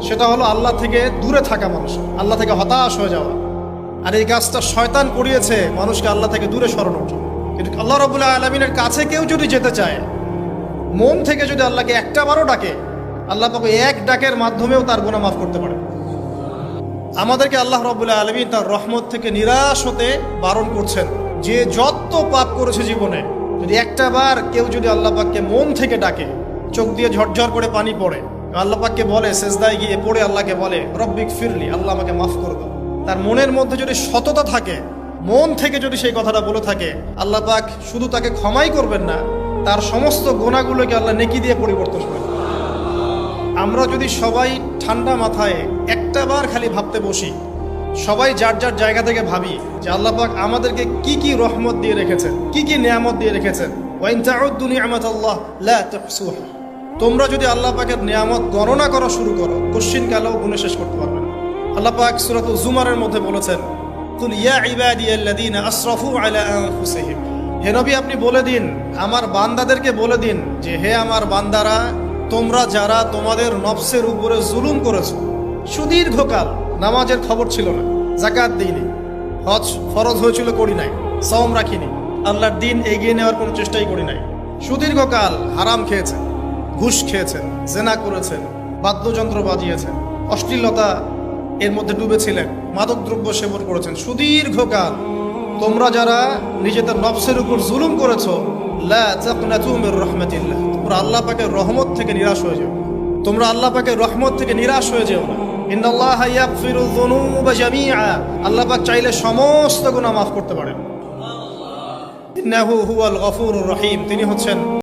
সেটা হলো আল্লাহ থেকে দূরে থাকা মানুষ, আল্লাহ থেকে হতাশ হয়ে যাওয়া। আর এই কাজটা শয়তান করিয়েছে মানুষকে আল্লাহ থেকে দূরে সরানোর জন্য। কিন্তু আল্লাহ রবুল্লাহ আলমিনের কাছে কেউ যদি যেতে চায়, মন থেকে যদি আল্লাহকে একটা বারও ডাকে, আল্লাহ পাকে এক ডাকের মাধ্যমেও তার গুণা মাফ করতে পারে। আমাদেরকে আল্লাহ রবুল্লাহ আলমী তার রহমত থেকে নিরাশ হতে বারণ করছেন। যে যত পাপ করেছে জীবনে, যদি একটা বার কেউ যদি আল্লাহ পাককে মন থেকে ডাকে, চোখ দিয়ে ঝরঝর করে পানি পড়ে আল্লাহ পাককে বলে শেষদায় গিয়ে পড়ে আল্লাহকে বলে, রব্বিক ফিরলি, আল্লাহ আমাকে মাফ করে দাও। তার মনের মধ্যে যদি সততা থাকে, মন থেকে যদি সেই কথাটা বলে থাকে, আল্লাহ পাক শুধু তাকে ক্ষমাই করবেন না, তার সমস্ত গোনাগুলোকে আল্লাহ নেকি দিয়ে পরিবর্তন করবেন। আমরা যদি সবাই ঠান্ডা মাথায় একটা বার খালি ভাবতে বসি, সবাই যার যার জায়গা থেকে ভাবি যে আল্লাহ পাক আমাদেরকে কি কি রহমত দিয়ে রেখেছেন, কি কি নিয়ামত দিয়ে রেখেছেন। ওয়াইন তাউদ্দু নিয়ামত আল্লাহ লা তোমরা যদি আল্লাহ পাকের নিয়ামত গণনা করা শুরু করো, কোশ্চিন কালেও গুণে শেষ করতে পারবে না। আল্লাহ পাক সূরাত জুমারের মধ্যে বলেছেন, কুল ইয়া আসরাফু আলা আনফুসিহিম। হে নবী, আপনি বলে দিন, আমার বান্দাদেরকে বলে দিন যে, হে আমার বান্দারা, তোমরা যারা তোমাদের নফসের উপরে জুলুম করেছ, সুদীর্ঘকাল নামাজের খবর ছিল না জাকাত দিইনি, হজ ফরজ হয়েছিল করি নাই সম রাখিনি, আল্লাহর দিন এগিয়ে নেওয়ার কোনো চেষ্টাই করি নাই, সুদীর্ঘকাল হারাম খেয়েছেন ঘুষ খেয়েছেন, জেনা করেছেন, বাদ্যযন্ত্র বাজিয়েছেন, অশ্লীলতা এর মধ্যে ডুবেছিলেন, মাদকদ্রব্য সেবন করেছেন, সুদীর্ঘকাল। তোমরা যারা নিজেদের নফসের উপর জুলুম করেছ তাকনাতু তোমরা আল্লাহ পাকের রহমত থেকে নিরাশ হয়ে যাও তোমরা আল্লাহ পাকের রহমত থেকে নিরাশ হয়ে যেও না। আল্লাহ পাক চাইলে সমস্ত গুনাহ মাফ করতে পারেন। তিনি হচ্ছেন